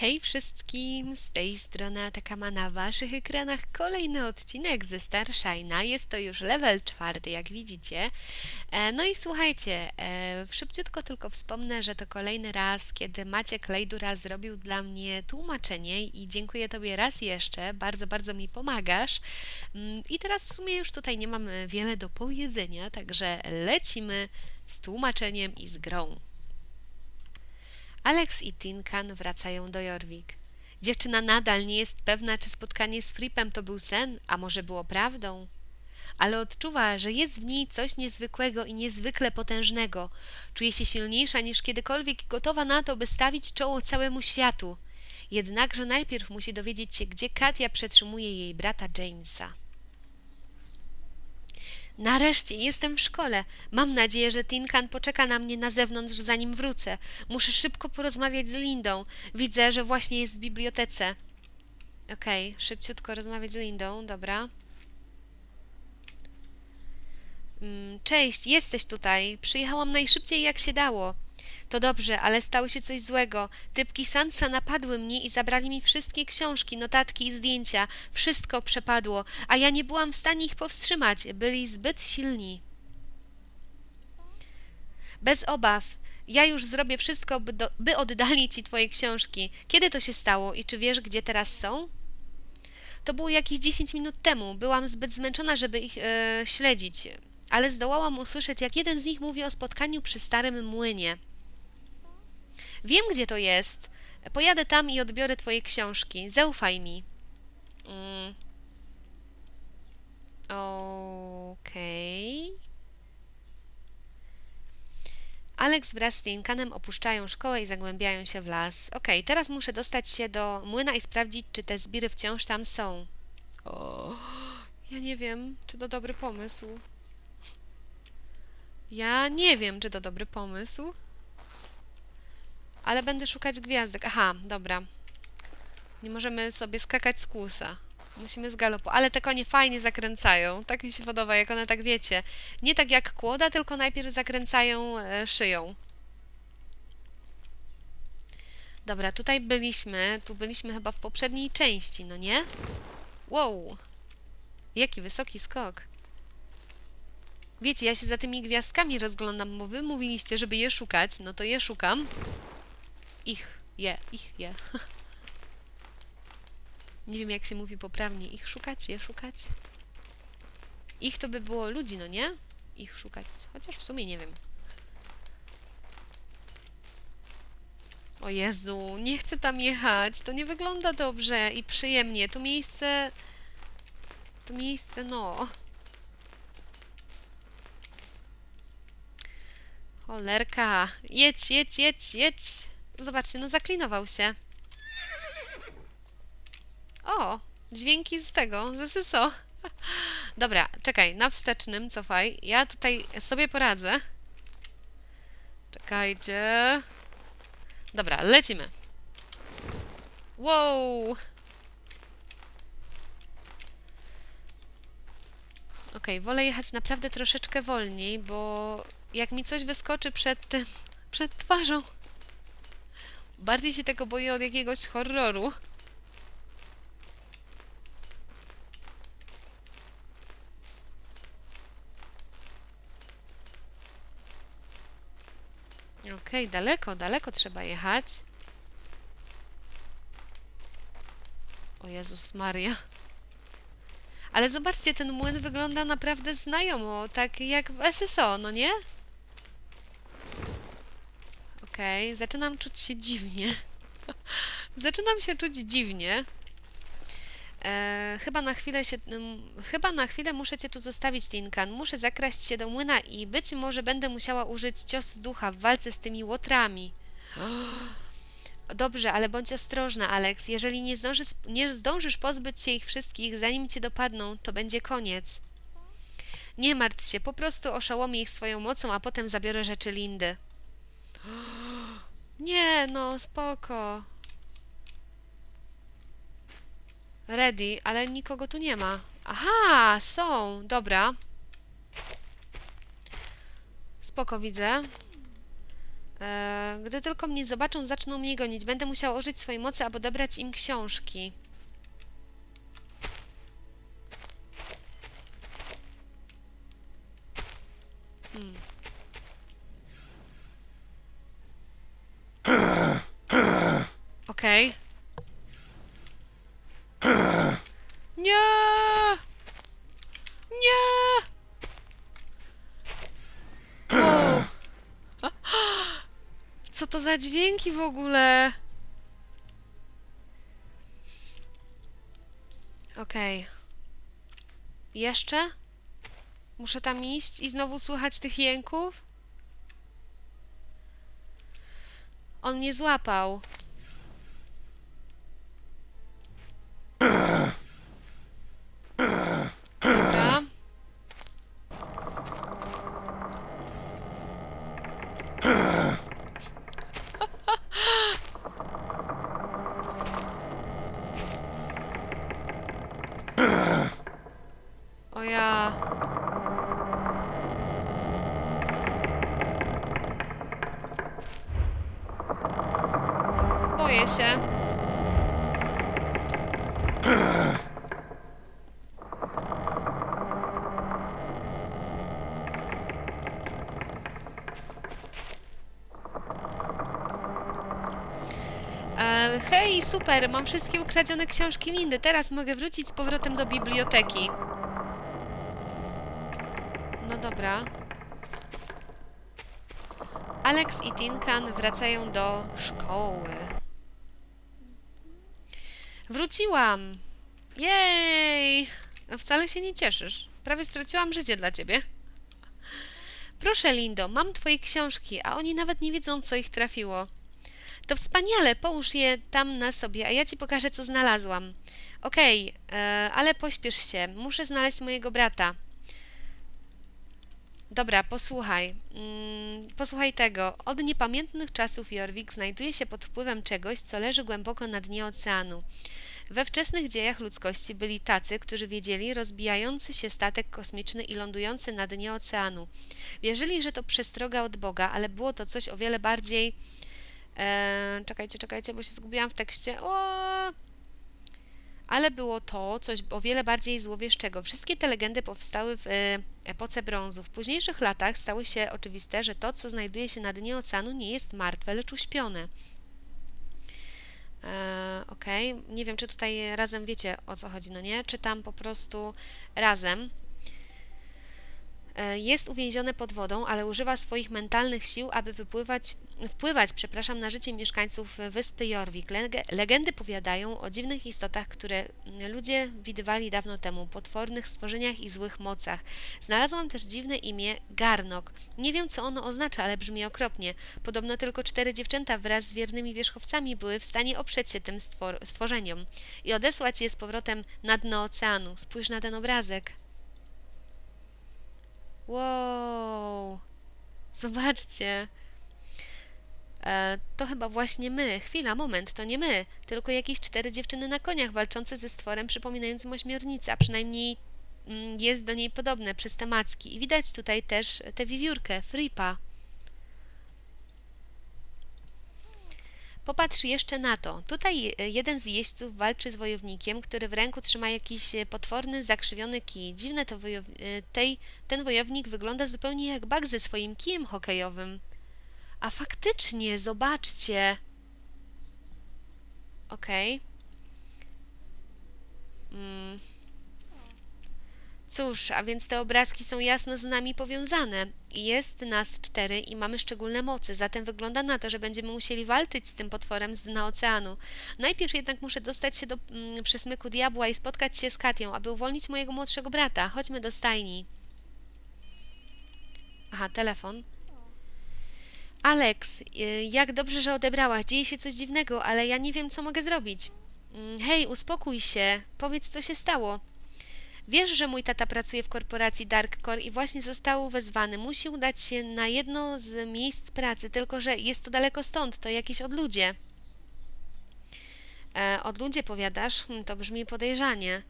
Hej wszystkim, z tej strony Atakama na waszych ekranach kolejny odcinek ze Starshine'a. Jest to już level czwarty, jak widzicie. E, no i słuchajcie, e, szybciutko tylko wspomnę, że to kolejny raz, kiedy Maciek Lejdura zrobił dla mnie tłumaczenie i dziękuję Tobie raz jeszcze, bardzo, bardzo mi pomagasz. Mm, I teraz w sumie już tutaj nie mamy wiele do powiedzenia, także lecimy z tłumaczeniem i z grą. Alex i Tinkan wracają do Jorvik. Dziewczyna nadal nie jest pewna, czy spotkanie z Fripem to był sen, a może było prawdą. Ale odczuwa, że jest w niej coś niezwykłego i niezwykle potężnego. Czuje się silniejsza niż kiedykolwiek i gotowa na to, by stawić czoło całemu światu. Jednakże najpierw musi dowiedzieć się, gdzie Katia przetrzymuje jej brata Jamesa. Nareszcie jestem w szkole. Mam nadzieję, że Tinkan poczeka na mnie na zewnątrz, zanim wrócę. Muszę szybko porozmawiać z Lindą. Widzę, że właśnie jest w bibliotece. Okej, szybciutko rozmawiać z Lindą, dobra. Mm, Cześć, jesteś tutaj. Przyjechałam najszybciej jak się dało. To dobrze, ale stało się coś złego. Typki Sansa napadły mnie i zabrali mi wszystkie książki, notatki i zdjęcia. Wszystko przepadło, a ja nie byłam w stanie ich powstrzymać. Byli zbyt silni. Bez obaw. Ja już zrobię wszystko, by, do, by oddali ci twoje książki. Kiedy to się stało i czy wiesz, gdzie teraz są? To było jakieś 10 minut temu. Byłam zbyt zmęczona, żeby ich e, śledzić, ale zdołałam usłyszeć, jak jeden z nich mówi o spotkaniu przy starym młynie. Wiem, gdzie to jest. Pojadę tam i odbiorę twoje książki. Zaufaj mi. Mm. Okej. Alex wraz z Tinkanem opuszczają szkołę i zagłębiają się w las. Okej, teraz muszę dostać się do młyna i sprawdzić, czy te zbiry wciąż tam są. O, ja nie wiem, czy to dobry pomysł. Ja nie wiem, czy to dobry pomysł. Ale będę szukać gwiazdek. Aha, dobra. Nie możemy sobie skakać z kłusa. Musimy z galopu. Ale te konie fajnie zakręcają. Tak mi się podoba, jak one tak wiecie. Nie tak jak kłoda, tylko najpierw zakręcają e, szyją. Dobra, tutaj byliśmy. Tu byliśmy chyba w poprzedniej części, no nie? Wow! Jaki wysoki skok. Wiecie, ja się za tymi gwiazdkami rozglądam, bo wy mówiliście, żeby je szukać. No to je szukam. Ich, je, ich, je. Nie wiem, jak się mówi poprawnie. Ich szukać, je szukać? Ich to by było ludzi, no nie? Ich szukać. Chociaż w sumie nie wiem. O Jezu, nie chcę tam jechać. To nie wygląda dobrze i przyjemnie. To miejsce... To miejsce, no... Cholerka. Jedź, jedź, jedź, jedź. Zobaczcie, no zaklinował się. O, dźwięki z tego, z SSO. Dobra, czekaj, na wstecznym cofaj. Ja tutaj sobie poradzę. Czekajcie. Dobra, lecimy. Wow! Okej, wolę jechać naprawdę troszeczkę wolniej, bo jak mi coś wyskoczy przed tym, przed twarzą, bardziej się tego boję od jakiegoś horroru. Okej, daleko, daleko trzeba jechać. O Jezus Maria. Ale zobaczcie, ten młyn wygląda naprawdę znajomo, tak jak w SSO, no nie? Okej, zaczynam czuć się dziwnie. zaczynam się czuć dziwnie. E, chyba na chwilę się, chyba na chwilę muszę cię tu zostawić, Tinkan. Muszę zakraść się do młyna i być może będę musiała użyć ciosu ducha w walce z tymi łotrami. Dobrze, ale bądź ostrożna, Alex. Jeżeli nie, zdąży, nie zdążysz pozbyć się ich wszystkich, zanim cię dopadną, to będzie koniec. Nie martw się, po prostu oszołomię ich swoją mocą, a potem zabiorę rzeczy Lindy. Nie, no, spoko. Ready, ale nikogo tu nie ma. Aha, są, dobra. Spoko, widzę. E, gdy tylko mnie zobaczą, zaczną mnie gonić. Będę musiał użyć swojej mocy, aby odebrać im książki. Hmm. Okej. Nie! Nie! Wow. Co za dźwięki w ogóle? Okej. Jeszcze? Muszę tam iść i znowu słuchać tych jęków? On mnie złapał. Dobra. O ja. Się. E, hej, super, mam wszystkie ukradzione książki Lindy. Teraz mogę wrócić z powrotem do biblioteki. No dobra. Alex i Tinkan wracają do szkoły. Wróciłam! Jej! A Wcale się nie cieszysz. Prawie straciłam życie dla ciebie. Proszę, Lindo, mam twoje książki, a oni nawet nie wiedzą, co ich trafiło. To wspaniale, połóż je tam na sobie, a ja ci pokażę, co znalazłam. Okej, e, ale pośpiesz się, muszę znaleźć mojego brata. Dobra, posłuchaj. Mm, posłuchaj tego. Od niepamiętnych czasów Jorvik znajduje się pod wpływem czegoś, co leży głęboko na dnie oceanu. We wczesnych dziejach ludzkości byli tacy, którzy wiedzieli rozbijający się statek kosmiczny i lądujący na dnie oceanu. Wierzyli, że to przestroga od Boga, ale było to coś o wiele bardziej. E, czekajcie, czekajcie, bo się zgubiłam w tekście. O! Ale było to coś o wiele bardziej złowieszczego. Wszystkie te legendy powstały w e, epoce brązu. W późniejszych latach stało się oczywiste, że to, co znajduje się na dnie oceanu, nie jest martwe, lecz uśpione. E, Okej, nie wiem, czy tutaj razem wiecie o co chodzi, no nie? Czytam po prostu razem. E, Jest uwięzione pod wodą, ale używa swoich mentalnych sił, aby wypływać, wpływać przepraszam, na życie mieszkańców wyspy Jorvik. Lege- Legendy powiadają o dziwnych istotach, które ludzie widywali dawno temu, potwornych stworzeniach i złych mocach. Znalazłam też dziwne imię Garnok. Nie wiem, co ono oznacza, ale brzmi okropnie. Podobno tylko cztery dziewczęta wraz z wiernymi wierzchowcami były w stanie oprzeć się tym stwor- stworzeniom i odesłać je z powrotem na dno oceanu. Spójrz na ten obrazek. Wow! Zobaczcie. E, to chyba właśnie my. Chwila, moment, to nie my, tylko jakieś cztery dziewczyny na koniach walczące ze stworem przypominającym ośmiornicę, a przynajmniej mm, jest do niej podobne przez te macki. I widać tutaj też tę wiewiórkę, Fripa. Popatrz jeszcze na to. Tutaj e, jeden z jeźdźców walczy z wojownikiem, który w ręku trzyma jakiś e, potworny, zakrzywiony kij. Dziwne to wojow... e, tej... ten wojownik wygląda zupełnie jak Bug ze swoim kijem hokejowym. A faktycznie, zobaczcie. Okej. Mm. Cóż, a więc te obrazki są jasno z nami powiązane. Jest nas cztery i mamy szczególne mocy, zatem wygląda na to, że będziemy musieli walczyć z tym potworem z dna oceanu. Najpierw jednak muszę dostać się do mm, przesmyku diabła i spotkać się z Katią, aby uwolnić mojego młodszego brata. Chodźmy do stajni. Aha, telefon. Alex, y, jak dobrze, że odebrałaś. Dzieje się coś dziwnego, ale ja nie wiem, co mogę zrobić. Mm, Hej, uspokój się. Powiedz, co się stało. Wiesz, że mój tata pracuje w korporacji Darkcore i właśnie został wezwany. Musi udać się na jedno z miejsc pracy, tylko że jest to daleko stąd, to jakieś odludzie. E, odludzie powiadasz? Hm, to brzmi podejrzanie.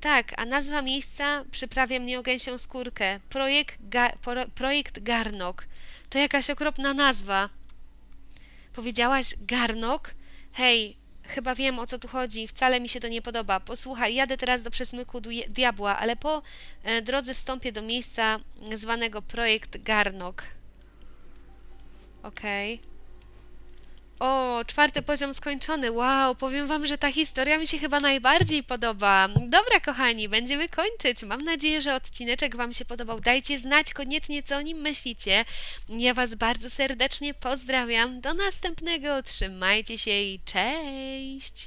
Tak, a nazwa miejsca przyprawia mnie o gęsią skórkę. Projekt, ga, pro, projekt Garnok. To jakaś okropna nazwa. Powiedziałaś garnok? Hej, chyba wiem o co tu chodzi, wcale mi się to nie podoba. Posłuchaj, jadę teraz do przesmyku diabła, ale po e, drodze wstąpię do miejsca zwanego projekt Garnok. Okej. O, czwarty poziom skończony. Wow, powiem wam, że ta historia mi się chyba najbardziej podoba. Dobra, kochani, będziemy kończyć. Mam nadzieję, że odcineczek wam się podobał. Dajcie znać koniecznie, co o nim myślicie. Ja was bardzo serdecznie pozdrawiam. Do następnego. Trzymajcie się i cześć!